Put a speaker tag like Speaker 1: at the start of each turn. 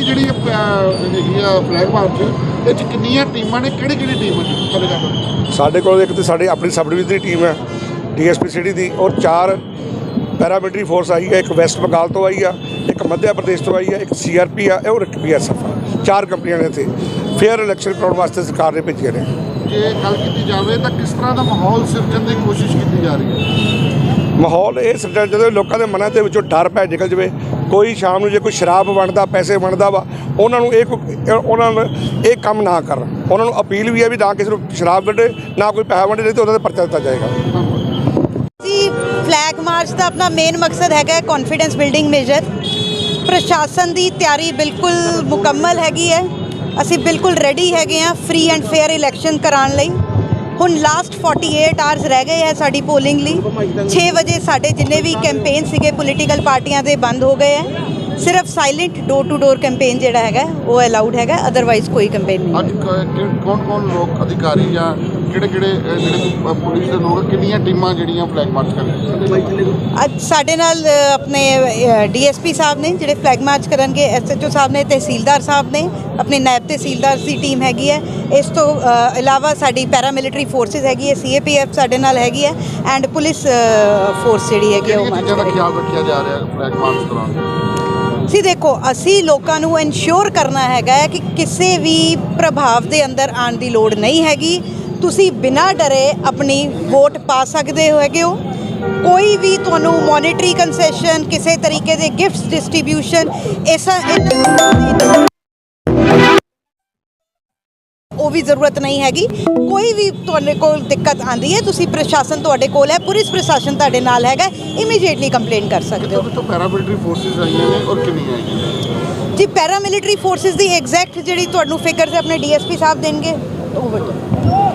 Speaker 1: ਦੀ ਜਿਹੜੀ ਹੈਗੀ ਆ ਫਲੈਗ ਮਾਰਚ ਇਹ ਚ ਕਿੰਨੀਆਂ ਟੀਮਾਂ ਨੇ ਕਿਹੜੀ ਕਿਹੜੀ ਟੀਮ ਗੱਲ
Speaker 2: ਸਾਡੇ ਕੋਲ ਇੱਕ ਤੇ ਸਾਡੇ ਆਪਣੀ ਸਬ ਡਿਵੀਜ਼ਨ ਦੀ ਟੀਮ ਹੈ ਡੀਐਸਪੀ ਸਿਟੀ ਦੀ ਔਰ ਚਾਰ ਪੈਰਾਮਿਲਟਰੀ ਫੋਰਸ ਆਈ ਹੈ ਇੱਕ ਵੈਸਟ ਬੰਗਾਲ ਤੋਂ ਆਈ ਆ ਇੱਕ ਮੱਧ ਪ੍ਰਦੇਸ਼ ਤੋਂ ਆਈ ਹੈ ਇੱਕ ਸੀਆਰਪੀ ਆ ਔਰ ਇੱਕ ਬੀਐਸਐਫ ਆ। ਚਾਰ ਕੰਪਨੀਆਂ ਨੇ ਇੱਥੇ। ਫੇਅਰ ਇਲੈਕਸ਼ਨ ਕਰਾਉਣ ਵਾਸਤੇ ਸਰਕਾਰ ਨੇ ਭੇਜੀਆਂ ਨੇ।
Speaker 1: ਜੇ ਗੱਲ ਕੀਤੀ ਜਾਵੇ ਤਾਂ ਕਿਸ ਤਰ੍ਹਾਂ ਦਾ ਮਾਹੌਲ ਸਿਰਜਣ ਦੀ ਕੋਸ਼ਿਸ਼ ਕੀਤੀ ਜਾ ਰਹੀ ਹੈ?
Speaker 2: ਮਾਹੌਲ ਇਹ ਸਰਕਾਰ ਜਦੋਂ ਲੋਕਾਂ ਦੇ ਮਨਾਂ ਦੇ ਵਿੱਚੋਂ ਡਰ ਪੈ ਨਿਕਲ ਜਵੇ ਕੋਈ ਸ਼ਾਮ ਨੂੰ ਜੇ ਕੋਈ ਸ਼ਰਾਬ ਵੰਡਦਾ, ਪੈਸੇ ਵੰਡਦਾ ਵਾ, ਉਹਨਾਂ ਨੂੰ ਇਹ ਉਹਨਾਂ ਨੂੰ ਇਹ ਕੰਮ ਨਾ ਕਰਨ। ਉਹਨਾਂ ਨੂੰ ਅਪੀਲ ਵੀ ਹੈ ਵੀ ਨਾ ਕਿਸੇ ਨੂੰ ਸ਼ਰਾਬ ਵੰਡੇ, ਨਾ ਕੋਈ ਪੈਸਾ ਵੰਡੇ, ਨਹੀਂ ਤੇ ਉਹਨਾਂ ਤੇ ਪਰਚਾ ਦਿੱਤਾ ਜਾਏਗਾ।
Speaker 3: ਜੀ ਫਲੈਗ ਮਾਰਚ ਦਾ ਆਪਣਾ ਮੇਨ ਮਕਸਦ ਹੈਗਾ ਹੈ ਕੌਨਫੀਡੈਂਸ ਬਿਲਡਿੰਗ ਮੇਜਰ ਪ੍ਰਸ਼ਾਸਨ ਦੀ ਤਿਆਰੀ ਬਿਲਕੁਲ ਮੁਕੰਮਲ ਹੈਗੀ ਹੈ। ਅਸੀਂ ਬਿਲਕੁਲ ਰੈਡੀ ਹੈਗੇ ਆ ਫ੍ਰੀ ਐਂਡ ਫੇਅਰ ਇਲੈਕਸ਼ਨ ਕਰਾਉਣ ਲਈ। ਹੁਣ ਲਾਸਟ 48 ਆਵਰਸ ਰਹਿ ਗਏ ਹੈ ਸਾਡੀ ਪੋਲਿੰਗ ਲਈ। 6 ਵਜੇ ਸਾਡੇ ਜਿੰਨੇ ਵੀ ਕੈਂਪੇਨ ਸੀਗੇ ਪੋਲੀਟੀਕਲ ਪਾਰਟੀਆਂ ਦੇ ਬੰਦ ਹੋ ਗਏ ਹੈ। ਸਿਰਫ silent door to door campaign ਜਿਹੜਾ ਹੈਗਾ ਉਹ ਅਲਾਉਡ ਹੈਗਾ ਅਦਰਵਾਈਜ਼ ਕੋਈ ਕੈਂਪੇਨ ਨਹੀਂ
Speaker 1: ਅੱਜ ਕੌਣ ਕੌਣ ਲੋਕ ਅਧਿਕਾਰੀ ਜਾਂ ਕਿਹੜੇ ਕਿਹੜੇ ਜਿਹੜੇ ਪੁਲਿਸ ਦੇ ਲੋਕ ਕਿੰਨੀਆਂ ਟੀਮਾਂ ਜਿਹੜੀਆਂ ਫਲੈਗ ਮਾਰਚ ਕਰ ਰਹੀਆਂ
Speaker 3: ਅੱਜ ਸਾਡੇ ਨਾਲ ਆਪਣੇ ਡੀਐਸਪੀ ਸਾਹਿਬ ਨੇ ਜਿਹੜੇ ਫਲੈਗ ਮਾਰਚ ਕਰਨਗੇ ਐਸਐਚਓ ਸਾਹਿਬ ਨੇ ਤਹਿਸੀਲਦਾਰ ਸਾਹਿਬ ਨੇ ਆਪਣੇ ਨਾਇਬ ਤਹਿਸੀਲਦਾਰ ਦੀ ਟੀਮ ਹੈਗੀ ਹੈ। ਇਸ ਤੋਂ ਇਲਾਵਾ ਸਾਡੀ ਪੈਰਾਮਿਲਟਰੀ ਫੋਰਸਿਸ ਹੈਗੀ ਹੈ ਸੀਏਪੀਐਫ ਸਾਡੇ ਨਾਲ ਹੈਗੀ ਹੈ ਐਂਡ ਪੁਲਿਸ ਫੋਰਸ ਜਿਹੜੀ ਹੈਗੀ ਉਹ ਮਾਰਚ
Speaker 1: ਦਾ
Speaker 3: ਕਰੇਗੀ
Speaker 1: ਖਿਆਲ ਰੱਖਿਆ ਜਾ ਰਿਹਾ ਫਲੈਗ ਮਾਰਚ ਦੌਰਾਨ?
Speaker 3: ਸੀ ਦੇਖੋ ਅਸੀਂ ਲੋਕਾਂ ਨੂੰ ਇਨਸ਼ੋਰ ਕਰਨਾ ਹੈਗਾ ਹੈ ਕਿ ਕਿਸੇ ਵੀ ਪ੍ਰਭਾਵ ਦੇ ਅੰਦਰ ਆਉਣ ਦੀ ਲੋੜ ਨਹੀਂ ਹੈਗੀ। ਤੁਸੀਂ ਬਿਨਾਂ ਡਰੇ ਆਪਣੀ ਵੋਟ ਪਾ ਸਕਦੇ ਹੋ ਹੈਗੇ ਹੋ। ਕੋਈ ਵੀ ਤੁਹਾਨੂੰ ਮੋਨਿਟਰੀ ਕੰਸੈਸ਼ਨ ਕਿਸੇ ਤਰੀਕੇ ਦੇ ਗਿਫਟਸ ਡਿਸਟ੍ਰੀਬਿਊਸ਼ਨ ਐਸਾ ਵੀ ਜ਼ਰੂਰਤ ਨਹੀਂ ਹੈਗੀ। ਕੋਈ ਵੀ ਤੁਹਾਡੇ ਕੋਲ ਦਿੱਕਤ ਆਂਦੀ ਹੈ ਤੁਸੀਂ ਪ੍ਰਸ਼ਾਸਨ ਤੁਹਾਡੇ ਕੋਲ ਹੈ ਪੁਲਿਸ ਪ੍ਰਸ਼ਾਸਨ ਤੁਹਾਡੇ ਨਾਲ ਹੈਗਾ ਇਮੀਡੀਏਟਲੀ ਕੰਪਲੇਨ ਕਰ ਸਕਦੇ ਹੋ।
Speaker 1: ਕਿਤੋਂ ਪੈਰਾਮਿਲਟਰੀ ਫੋਰਸਿਸ ਆਈਆਂ ਨੇ ਔਰ ਕਿੰਨੀਆਂ ਆਈਆਂ
Speaker 3: ਜੀ ਪੈਰਾਮਿਲਟਰੀ ਫੋਰਸਿਸ ਦੀ ਐਗਜ਼ੈਕਟ ਜਿਹੜੀ ਤੁਹਾਨੂੰ ਫਿਗਰਸ ਆਪਣੇ ਡੀਐਸਪੀ ਸਾਹਿਬ ਦੇਣਗੇ। ਉਹ ਬਤਾ।